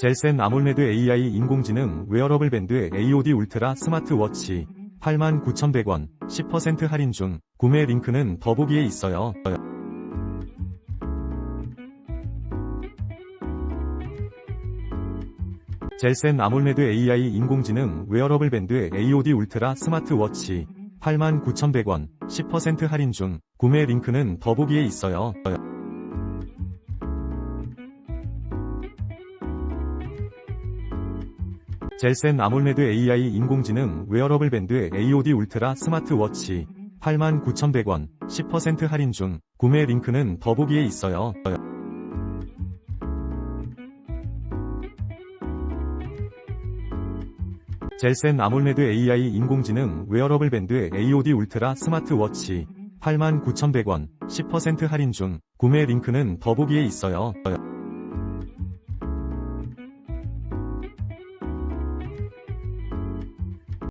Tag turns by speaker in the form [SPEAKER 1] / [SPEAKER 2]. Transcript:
[SPEAKER 1] 젤센 아몰레드 AI 인공지능 웨어러블 밴드 AOD 울트라 스마트워치 89,100원 10% 할인 중 구매 링크는 더보기에 있어요. 젤센 아몰레드 AI 인공지능 웨어러블 밴드 AOD 울트라 스마트워치 89,100원 10% 할인 중 구매 링크는 더보기에 있어요. 젤센 아몰레드 AI 인공지능 웨어러블 밴드 AOD 울트라 스마트워치 89,100원 10% 할인 중 구매 링크는 더보기에 있어요. 젤센 아몰레드 AI 인공지능 웨어러블 밴드 AOD 울트라 스마트워치 89,100원 10% 할인 중 구매 링크는 더보기에 있어요.